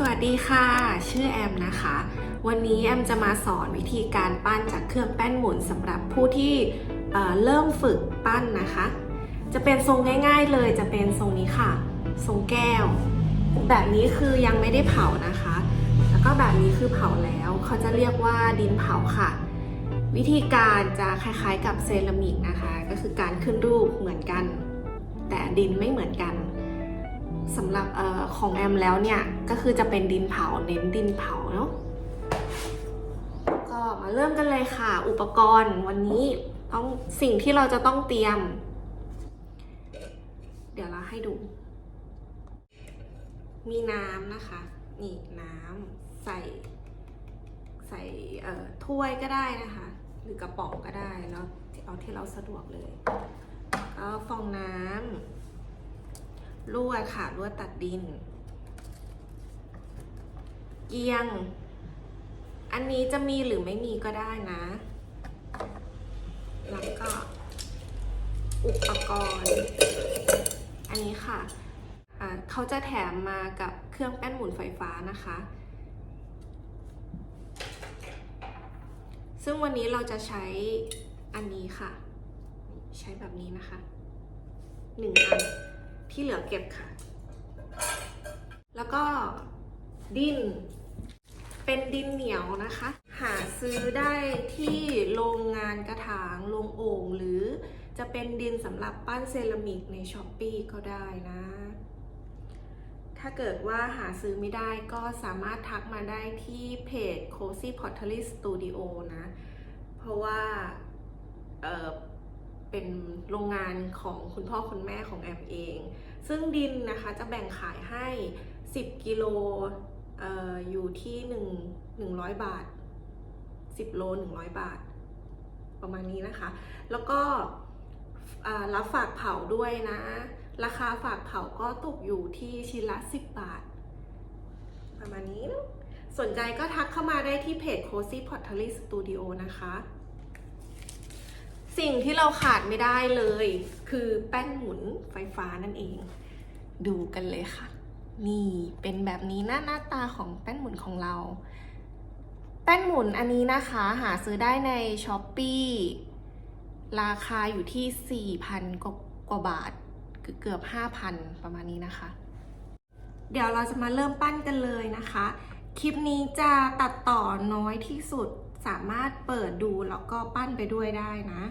สวัสดีค่ะ ชื่อแอมนะคะ วันนี้แอมจะมาสอนวิธีการปั้นจากเครื่องแป้นหมุนสำหรับผู้ที่เเริ่มฝึกปั้นนะคะ จะเป็นทรงง่าย ๆเลยจะเป็นทรงนี้ค่ะ ทรงแก้ว แบบนี้คือยังไม่ได้เผานะคะ แล้วก็แบบนี้คือเผาแล้วเขาจะเรียกว่าดินเผาค่ะ วิธีการจะคล้ายๆกับเซรามิกนะคะ ก็คือการขึ้นรูปเหมือนกัน แต่ดินไม่เหมือนกัน สำหรับออของแอมแล้วเนี่ย ก็คือจะเป็นดินเผาเน้นดินเผาเนาะก็มาเริ่มกันเลยค่ะ อุปกรณ์วันนี้ต้องสิ่งที่เราจะต้องเตรียม เดี๋ยวเราให้ดู มีน้ำนะคะ นี่น้ำใส่ ใส่ถ้วยก็ได้นะคะ หรือกระป๋องก็ได้แล้วเอาที่เราสะดวกเลยก็ฟองน้ำ ลวดค่ะลวดตัดดิน เกียง อันนี้จะมีหรือไม่มีก็ได้นะ แล้วก็อุปกรณ์ อันนี้ค่ะอ่าเขาจะแถมมากับเครื่องแป้นหมุนไฟฟ้านะคะ ซึ่งวันนี้เราจะใช้อันนี้ค่ะ ใช้แบบนี้นะคะหนึ่งอัน ที่เหลือเก็บค่ะ แล้วก็ดิน เป็นดินเหนียวนะคะ หาซื้อได้ที่โรงงานกระถางโรงโอ่งหรือจะเป็นดินสำหรับปั้นเซรามิกในช้อปปีก็ได้นะ ถ้าเกิดว่าหาซื้อไม่ได้ก็สามารถทักมาได้ที่เพจ Cozy Pottery Studio นะ เพราะว่า เป็นโรงงานของคุณพ่อคุณแม่ของแอมเอง ซึ่งดินนะคะจะแบ่งขายให้ 10 กิโลอออยู่ที่ 1 100 บาท 10 โล 100 บาท ประมาณนี้นะคะ แล้วก็รับฝากเผาด้วยนะ ราคาฝากเผาก็ตกอยู่ที่ชิ้นละ 10 บาท ประมาณนี้ สนใจก็ทักเข้ามาได้ที่เพจ Cozy Pottery Studio นะคะ สิ่งที่เราขาดไม่ได้เลย คือแป้นหมุนไฟฟ้านั่นเอง ดูกันเลยค่ะ นี่เป็นแบบนี้หน้าหน้าตาของแป้นหมุนของเรา แป้นหมุนอันนี้นะคะหาซื้อได้ใน s h อ p e e ราคาอยู่ที่ 4,000กว่กว่าบาท เกือบ 5,000 ประมาณนี้นะคะ เดี๋ยวเราจะมาเริ่มปั้นกันเลยนะคะ คลิปนี้จะตัดต่อน้อยที่สุดสามารถเปิดดูแล้วก็ปั้นไปด้วยได้นะ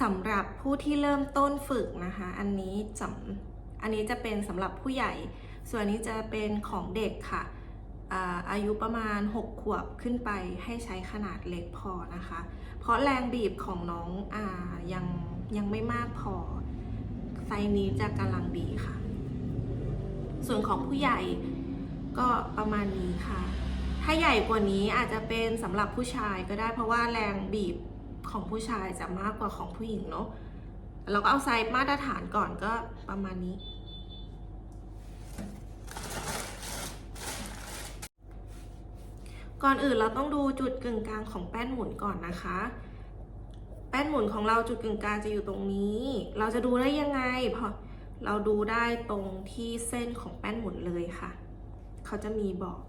สำหรับผู้ ที่เริ่มต้นฝึกนะคะ อันนี้จำอันนี้จะเป็นสำหรับผู้ใหญ่ ส่วนอันนี้จะเป็นของเด็กค่ะอาอายุประมาณ 6 ขวบขึ้นไปให้ใช้ขนาดเล็กพอนะคะ เพราะแรงบีบของน้องอายังยังไม่มากพอ ไซนี้จะกำลังดีค่ะ ส่วนของผู้ใหญ่ก็ประมาณนี้ค่ะ ถ้าใหญ่กว่านี้อาจจะเป็นสำหรับผู้ชายก็ได้เพราะว่าแรงบีบของผู้ชายจะมากกว่าของผู้หญิงเนาะ เราก็เอาไซส์มาตรฐานก่อนก็ประมาณนี้ ก่อนอื่นเราต้องดูจุดกึ่งกลางของแป้นหมุนก่อนนะคะ แป้นหมุนของเราจุดกึ่งกลางจะอยู่ตรงนี้ เราจะดูได้ยังไงพอเราดูได้ตรงที่เส้นของแป้นหมุนเลยค่ะ เขาจะมีบอก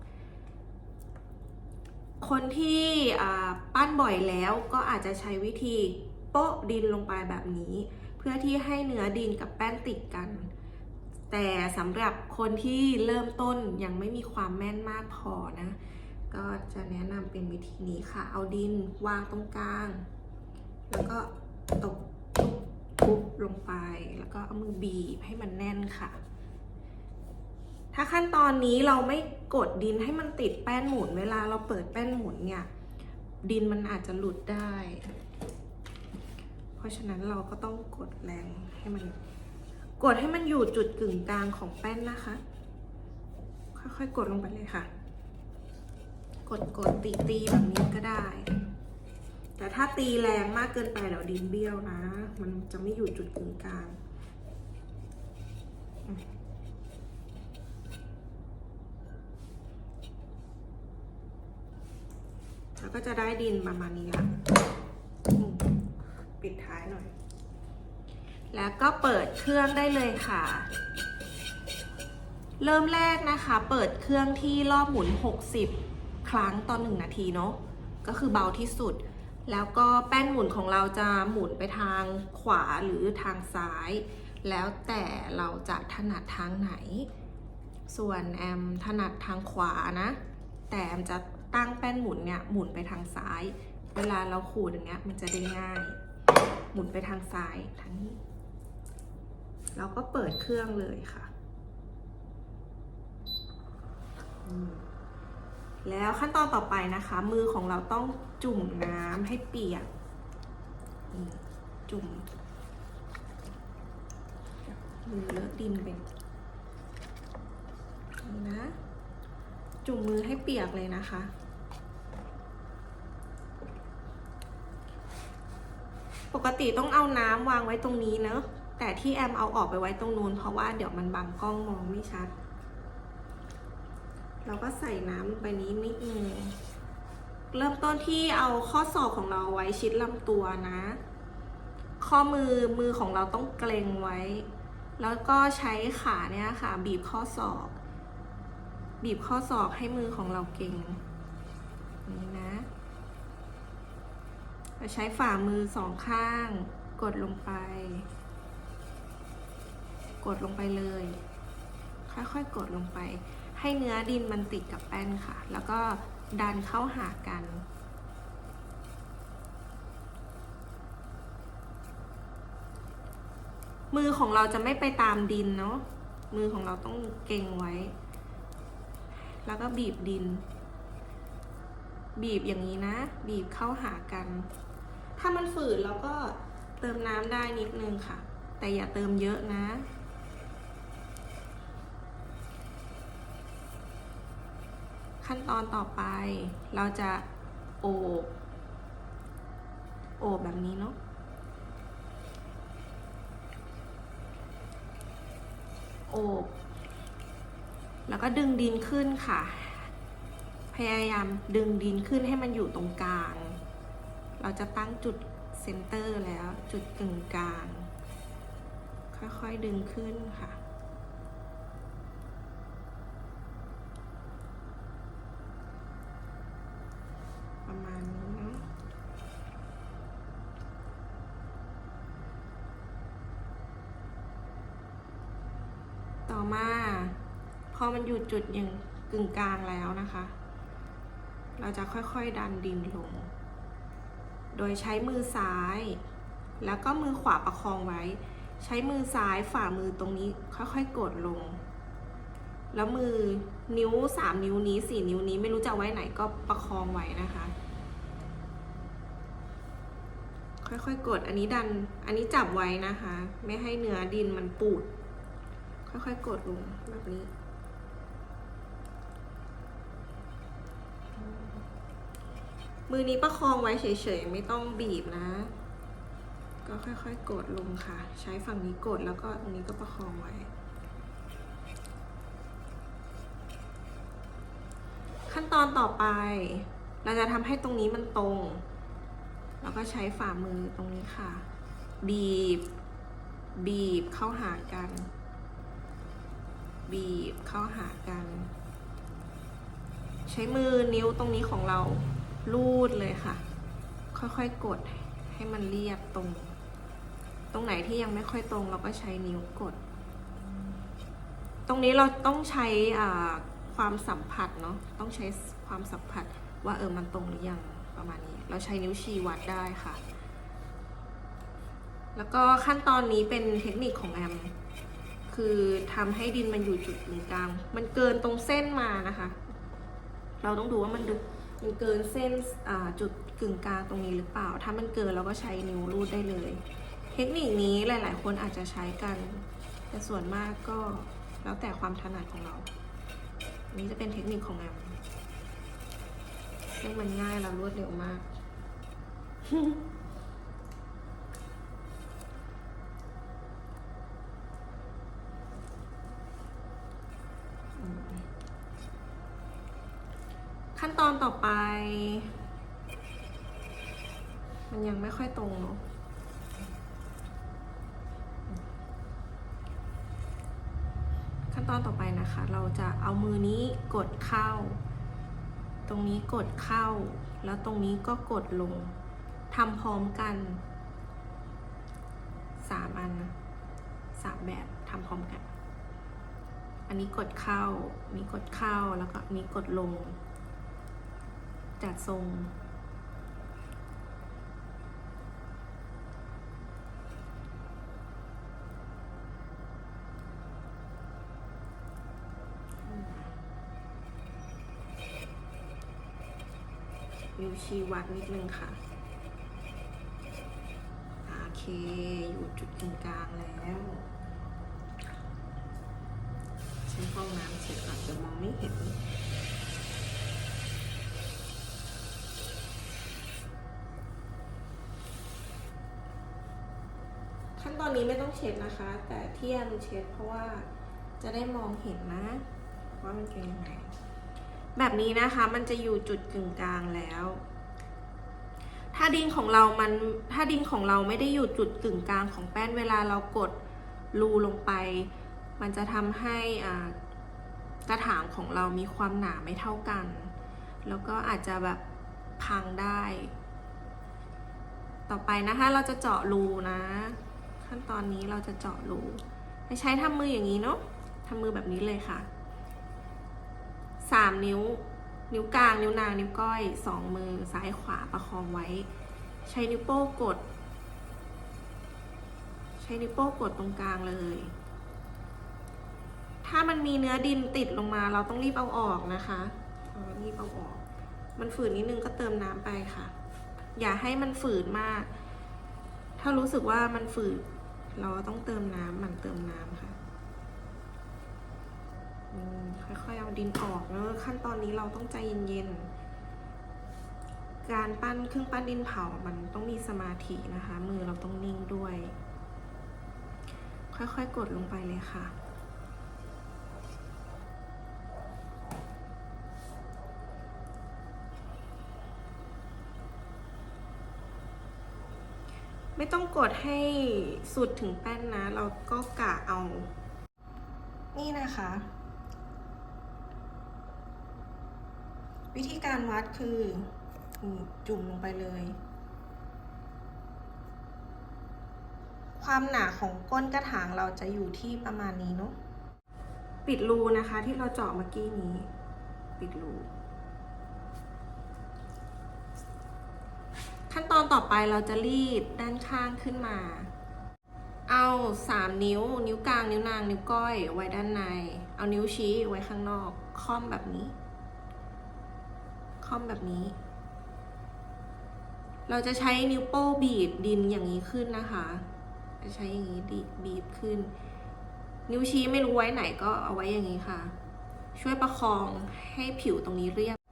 คนที่ปั้นบ่อยแล้วก็อาจจะใช้วิธีโปะดินลงไปแบบนี้ พื่อที่ให้เนื้อดินกับแป้นติดกัน แต่สำหรับคนที่เริ่มต้นยังไม่มีความแม่นมากพอนะ ก็จะแนะนำเป็นวิธีนี้ค่ะ เอาดินวางตรงกลาง แล้วก็ตบทุบลงไป แล้วก็เอามือบีบให้มันแน่นค่ะ ถ้าขั้นตอนนี้เราไม่กดดินให้มันติดแป้นหมุน เวลาเราเปิดแป้นหมุนเนี่ย ดินมันอาจจะหลุดได้ ราะฉะนั้นเราก็ต้องกดแรงให้มัน กดให้มันอยู่จุดกึ่งกลางของแป้นนะคะ ค่อยๆ กดลงไปเลยค่ะ กดกดตีตีแบบนี้ก็ได้ แต่ถ้าตีแรงมากเกินไปเดี๋ยวดินเบี้ยวนะ มันจะไม่อยู่จุดกึ่งกลางแล้วก็จะได้ดินประมาณนี้ละ ปิดท้ายหน่อย แล้วก็เปิดเครื่องได้เลยค่ะ เริ่มแรกนะคะ เปิดเครื่องที่รอบหมุน 60 ครั้งต่อ1นาทีเนาะ ก็คือเบาที่สุด แล้วก็แป้นหมุนของเราจะหมุนไปทางขวาหรือทางซ้าย แล้วแต่เราจะถนัดทางไหน ส่วนแอมถนัดทางขวานะ แต่แอมจะตั้งแป้นหมุนเนี่ยหมุนไปทางซ้าย เวลาเราขูดอย่างเงี้ยมันจะได้ง่าย หมุนไปทางซ้ายทางนี้ เราก็เปิดเครื่องเลยค่ะแล้วขั้นตอนต่อไปนะคะ มือของเราต้องจุ่มน้ำให้เปียกจุ่มมือเลอะดินไปนนะจุ่มมือให้เปียกเลยนะคะ ปกติต้องเอาน้ำวางไว้ตรงนี้เนอะแต่ที่แอมเอาออกไปไว้ตรงนู้นเพราะว่าเดี๋ยวมันบังกล้องมองไม่ชัด เราก็ใส่น้ำไปนี้นิดนึงเริ่มต้นที่เอาข้อศอกของเราไว้ชิดลำตัวนะ ข้อมือมือของเราต้องเกรงไว้ แล้วก็ใช้ขาเนี่ยค่ะ บีบข้อศอก บีบข้อศอกให้มือของเราเก่งนี่นะ ใช้ฝ่ามือสองข้าง กดลงไป กดลงไปเลย ค่อยๆ กดลงไป ให้เนื้อดินมันติดกับแป้นค่ะ แล้วก็ดันเข้าหากันมือของเราจะไม่ไปตามดินเนาะ มือของเราต้องเก่งไว้ แล้วก็บีบดิน บีบอย่างนี้นะ บีบเข้าหากัน ถ้ามันฝืดเราก็เติมน้ำได้นิดนึงค่ะ แต่อย่าเติมเยอะนะ ขั้นตอนต่อไป เราจะโอบโอบแบบนี้เนาะโอบแล้วก็ดึงดินขึ้นค่ะ พยายามดึงดินขึ้นให้มันอยู่ตรงกลาง เราจะตั้งจุดเซนเตอร์แล้วจุดกึ่งกลาง ค่อยๆดึงขึ้นค่ะ ประมาณนี้นะต่อมา พอมันอยู่จุดอย่างกึ่งกลางแล้วนะคะ เราจะค่อยๆดันดินลง โดยใช้มือซ้าย แล้วก็มือขวาประคองไว้ ใช้มือซ้ายฝ่ามือตรงนี้ค่อยๆกดลง แล้วมือนิ้วสามนิ้วนี้สี่นิ้วนี้ไม่รู้จะไว้ไหนก็ประคองไว้นะคะ ค่อยๆกดอันนี้ดันอันนี้จับไว้นะคะ ไม่ให้เนื้อดินมันปูด ค่อยๆกดลงแบบนี้ มือนี้ประคองไว้เฉยๆ ไม่ต้องบีบนะ ก็ค่อยๆ กดลงค่ะ ใช้ฝั่งนี้กดแล้วก็ตรงนี้ก็ประคองไว้ ขั้นตอนต่อไป เราจะทำให้ตรงนี้มันตรง แล้วก็ใช้ฝ่ามือตรงนี้ค่ะ บีบ บีบเข้าหากัน บีบเข้าหากัน ใช้มือนิ้วตรงนี้ของเรา ลูดเลยค่ะ ค่อยๆกดให้มันเรียบตรง ตรงไหนที่ยังไม่ค่อยตรงเราก็ใช้นิ้วกด ตรงนี้เราต้องใช้ความสัมผัสเนาะต้องใช้ความสัมผัสว่าเออมันตรงหรือยังประมาณนี้ เราใช้นิ้วชี้วัดได้ค่ะ แล้วก็ขั้นตอนนี้เป็นเทคนิคของแอมคือทำให้ดินมันอยู่จุดกึ่งกลาง มันเกินตรงเส้นมานะคะ เราต้องดูว่ามันดู มันเกินเส้นจุดกึ่งกลางตรงนี้หรือเปล่า ถ้ามันเกินเราก็ใช้นิ้วรูดได้เลย เทคนิคนี้หลาย ๆ คนอาจจะใช้กัน แต่ส่วนมากก็แล้วแต่ความถนัดของเรานนี้จะเป็นเทคนิคของแอมซึ่งมันง่ายและรวดเร็วมาก ขั้นต อนต่อไป มันยังไม่ค่อยตรงเนาะขั้นตอนต่อไปนะคะ เราจะเอามือนี้กดเข้า ตรงนี้กดเข้า แล้วตรงนี้ก็กดลงทำพร้อมกันสามอันนะสามแบบทำพร้อมกัน อันนี้กดเข้า นี้กดเข้า แล้วก็นี้กดลง จัดทรงนิ้วชีวัดนิดนึงค่ะ โอเค อยู่จุดกึ่งกลางแล้วใช้องน้ำเสร็จก่อนจะมองไม่เห็น ตอนนี้ไม่ต้องเช็ดนะคะ แต่เที่ยมเช็ดเพราะว่าจะได้มองเห็นนะ ว่ามันเป็นยังไง แบบนี้นะคะมันจะอยู่จุดกึ่งกลางแล้ว ถ้าดินของเรามันถ้าดินของเราไม่ได้อยู่จุดกึ่งกลางของแป้นเวลาเรากดรูลงไป มันจะทำให้กระถางของเรามีความหนาไม่เท่ากัน แล้วก็อาจจะแบบพังได้ ต่อไปนะคะเราจะเจาะรูนะ ขั้นตอนนี้เราจะเจาะรูให้ใช้ทำมืออย่างนี้เนาะทำมือแบบนี้เลยค่ะสามนิ้ว นิ้วกลาง นิ้วนาง นิ้วก้อยสองมือซ้ายขวาประคองไว้ ใช้นิ้วโป้งกด ใช้นิ้วโป้งกดตรงกลางเลย ถ้ามันมีเนื้อดินติดลงมา เราต้องรีบเอาออกนะคะรีบเอาออก มันฝืนนิดนึงก็เติมน้ำไปค่ะ อย่าให้มันฝืนมาก ถ้ารู้สึกว่ามันฝืด เราต้องเติมน้ำหมั่นเติมน้ำค่ะค่อยๆเอาดินออกเนอะขั้นตอนนี้เราต้องใจเย็นๆ การปั้นเครื่องปั้นดินเผา มันต้องมีสมาธินะคะ มือเราต้องนิ่งด้วย ค่อยๆกดลงไปเลยค่ะ ไม่ต้องกดให้สุดถึงแป้นนะ เราก็กะเอา นี่นะคะ วิธีการวัดคืออืมจุ่มลงไปเลย ความหนาของก้นกระถางเราจะอยู่ที่ประมาณนี้เนาะ ปิดรูนะคะที่เราเจาะเมื่อกี้นี้ ปิดรู ขั้ นตอนต่อไปเราจะรีดด้านข้างขึ้นมา เอาสามนิ้ว นิ้วกลางนิ้วนางนิ้วก้อยไว้ด้านใน เอานิ้วชี้ไว้ข้างนอกค่อมแบบนี้ ค่อมแบบนี้ เราจะใช้นิ้วโป้บีบดินอย่างนี้ขึ้นนะคะ จะใช้อย่างนี้ดิบีบขึ้น นิ้วชี้ไม่รู้ไว้ไหนก็เอาไว้อย่างนี้ค่ะ ช่วยประคองให้ผิวตรงนี้เรียบ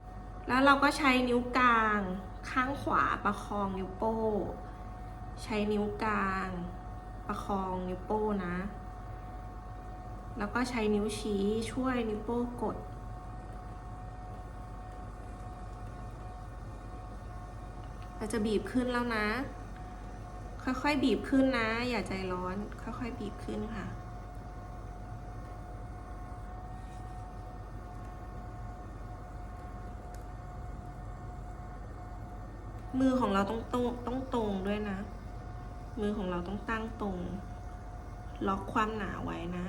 แล้วเราก็ใช้นิ้วกลาง ข้างขวาประคองนิ้วโป้ ใช้นิ้วกลาง ประคองนิ้วโป้นะ แล้วก็ใช้นิ้วชี้ช่วยนิ้วโป้กด เราจะบีบขึ้นแล้วนะ ค่อยๆบีบขึ้นนะ อย่าใจร้อน ค่อยๆบีบขึ้นค่ะ มือของเราต้องตรงต้องตรงด้วยนะ มือของเราต้องตั้งตรง ล็อกความหนาไว้นะ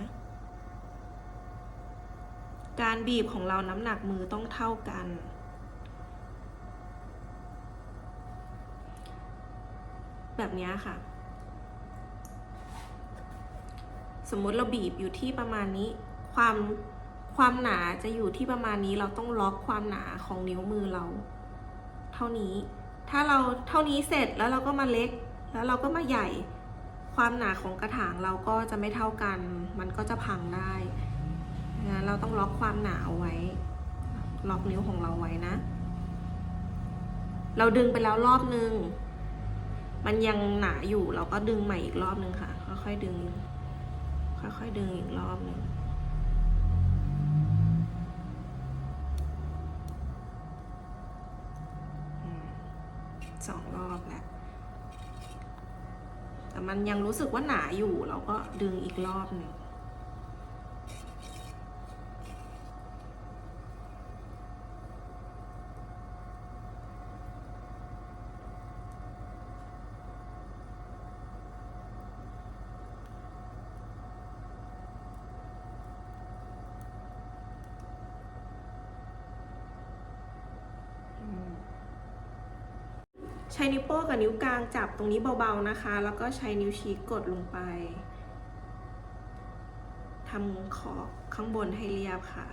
การบีบของเราน้ำหนักมือต้องเท่ากัน แบบนี้ค่ะ สมมติเราบีบอยู่ที่ประมาณนี้ ความความหนาจะอยู่ที่ประมาณนี้เราต้องล็อกความหนาของนิ้วมือเรา เท่านี้ ถ้าเราเท่านี้เสร็จแล้วเราก็มาเล็ก แล้วเราก็มาใหญ่ ความหนาของกระถางเราก็จะไม่เท่ากัน มันก็จะพังได้งั้นเราต้องล็อกความหนาเอาไว้ ล็อกนิ้วของเราไว้นะ เราดึงไปแล้วรอบนึง มันยังหนาอยู่ เราก็ดึงใหม่อีกรอบนึงค่ะ ค่อยๆดึง ค่อยๆดึงอีกรอบนึง สองรอบแล้วแต่มันยังรู้สึกว่าหนาอยู่เราก็ดึงอีกรอบหนึ่ง ช้นิ้วโป้งกับนิ้วกลางจับตรงนี้เบาๆนะคะ แล้วก็ใช้นิ้วชี้กดลงไปทำขอบข้างบนให้เรียบค่ะ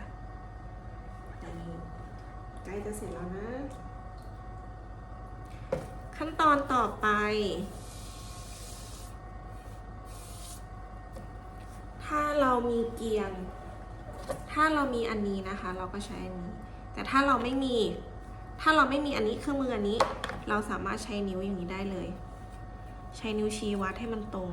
ใกล้จะเสร็จแล้วนะ ขั้นตอนต่อไปถ้าเรามีเกียง ถ้าเรามีอันนี้นะคะ เราก็ใช้อันนี้ แต่ถ้าเราไม่มี ถ้าเราไม่มีอันนี้เครื่องมืออันนี้ เราสามารถใช้นิ้วอย่างนี้ได้เลย ใช้นิ้วชี้วัดให้มันตรง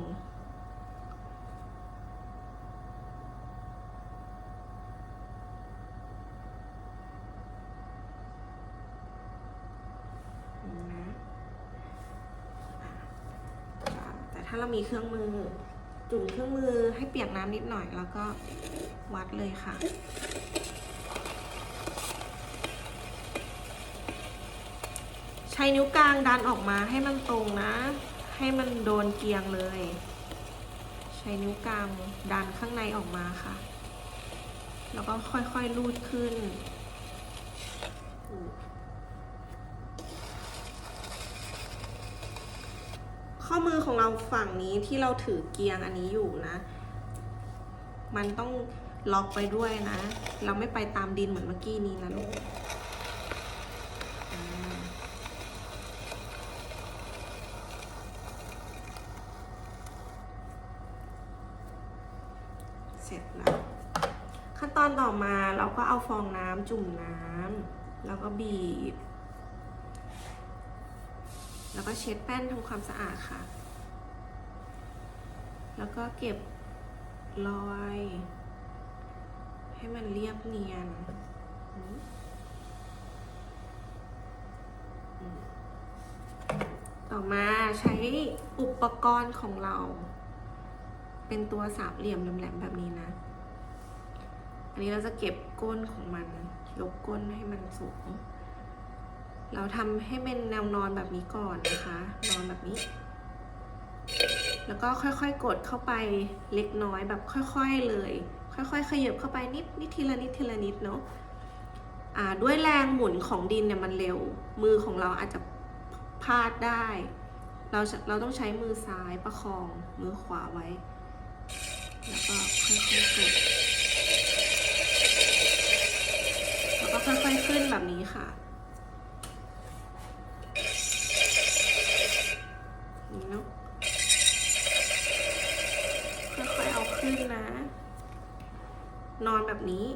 แต่ถ้าเรามีเครื่องมือ จุ่มเครื่องมือให้เปียกน้ำนิดหน่อยแล้วก็วัดเลยค่ะ ช้นิ้วกลางดันออกมาให้มันตรงนะ ให้มันโดนเกียงเลย ใช้นิ้วกลางดันข้างในออกมาค่ะ แล้วก็ค่อยๆ ลูดขึ้น ข้อมือของเราฝั่งนี้ที่เราถือเกียงอันนี้อยู่นะ มันต้องล็อกไปด้วยนะ เราไม่ไปตามดินเหมือนเมื่อกี้นี้นะลูกอ่า เสร็จแล้วขั้นตอนต่อมาเราก็เอาฟองน้ำจุ่มน้ำแล้วก็บีบ แล้วก็เช็ดแป้นทำความสะอาดค่ะ แล้วก็เก็บรอย ให้มันเรียบเนียนต่อมาใช้อุปกรณ์ของเรา เป็นตัวสามเหลี่ยมแหลมๆแบบนี้นะ อันนี้เราจะเก็บก้นของมัน ยกก้นให้มันสูง เราทำให้เป็นแนวนอนแบบนี้ก่อนนะคะ นอนแบบนี้ แล้วก็ค่อยๆกดเข้าไปเล็กน้อยแบบค่อยๆเลย ค่อยๆ ขยับเข้าไปนิดนิดทีละนิดทีละนิดเนาะด้วยแรงหมุนของดินเนี่ยมันเร็ว มือของเราอาจจะพลาดได้ เราจะเราต้องใช้มือซ้ายประคองมือขวาไว้ แล้วก็ค่อยๆกดแล้วก็ค่อยๆขึ้นแบบนี้ค่ะนี่เนาะค่อยๆเอาขึ้นนะ นอนแบบนี้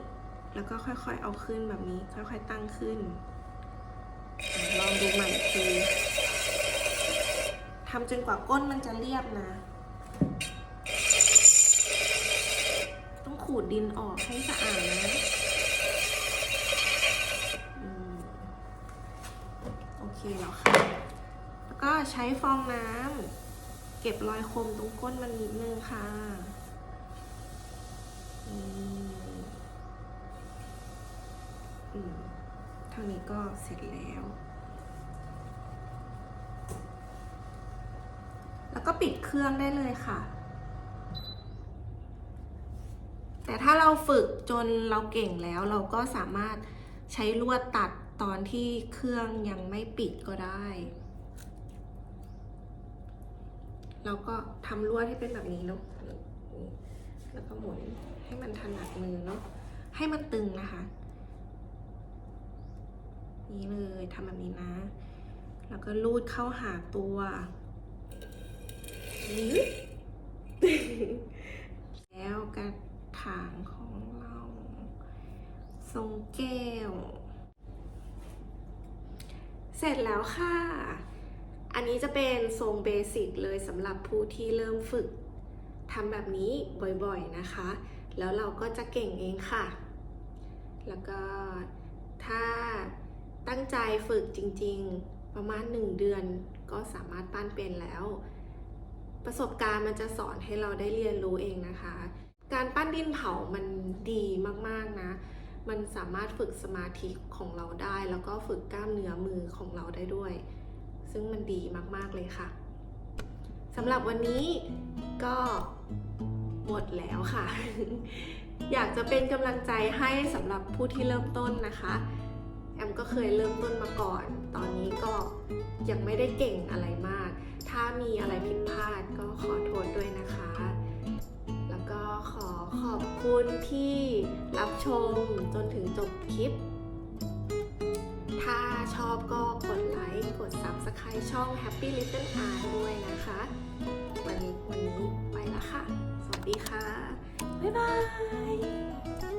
แล้วก็ค่อยๆเอาขึ้นแบบนี้ ค่อยๆตั้งขึ้น ลองดูใหม่ทีทำจนกว่าก้นมันจะเรียบนะ ต้อง ขูดดินออกให้สะอาดนะโอเคแล้วค่ะ แล้วก็ใช้ฟองน้ำเก็บรอยคมตรงก้นมันนิดนึงค่ะเท่านี้ก็เสร็จแล้ว แล้วก็ปิดเครื่องได้เลยค่ะ แต่ถ้าเราฝึกจนเราเก่งแล้วเราก็สามารถใช้ลวดตัดตอนที่เครื่องยังไม่ปิดก็ได้เราก็ทำลวดให้เป็นแบบนี้เนาะแล้วก็หมุนให้มันถนัดมือเนาะให้มันตึงนะคะ นี่เลยทำแบบนี้นะ แล้วก็ลูดเข้าหาตัวกระถางของเรา ทรงแก้ว เสร็จแล้วค่ะ อันนี้จะเป็นทรงเบสิกเลยสำหรับผู้ที่เริ่มฝึกทำแบบนี้บ่อยๆนะคะ แล้วเราก็จะเก่งเองค่ะ แล้วก็ถ้าตั้งใจฝึกจริงๆประมาณ 1 เดือนก็สามารถปั้นเป็นแล้ว ประสบการณ์มันจะสอนให้เราได้เรียนรู้เองนะคะ การปั้นดินเผามันดีมากๆนะ มันสามารถฝึกสมาธิของเราได้ แล้วก็ฝึกกล้ามเนื้อมือของเราได้ด้วย ซึ่งมันดีมากๆเลยค่ะสำหรับวันนี้ก็หมดแล้วค่ะ อยากจะเป็นกำลังใจให้สำหรับผู้ที่เริ่มต้นนะคะแอมก็เคยเริ่มต้นมาก่อน ตอนนี้ก็ยังไม่ได้เก่งอะไรมาก ถ้ามีอะไรผิดพลาดก็ขอโทษด้วยนะคะ อขอบคุณที่รับชมจนถึงจบคลิป ถ้าชอบก็กดไลค์ กด Subscribe ช่อง Happy Little Art ด้วยนะคะ วันนี้วันนี้ไปละค่ะ สวัสดีค่ะ บ๊ายบาย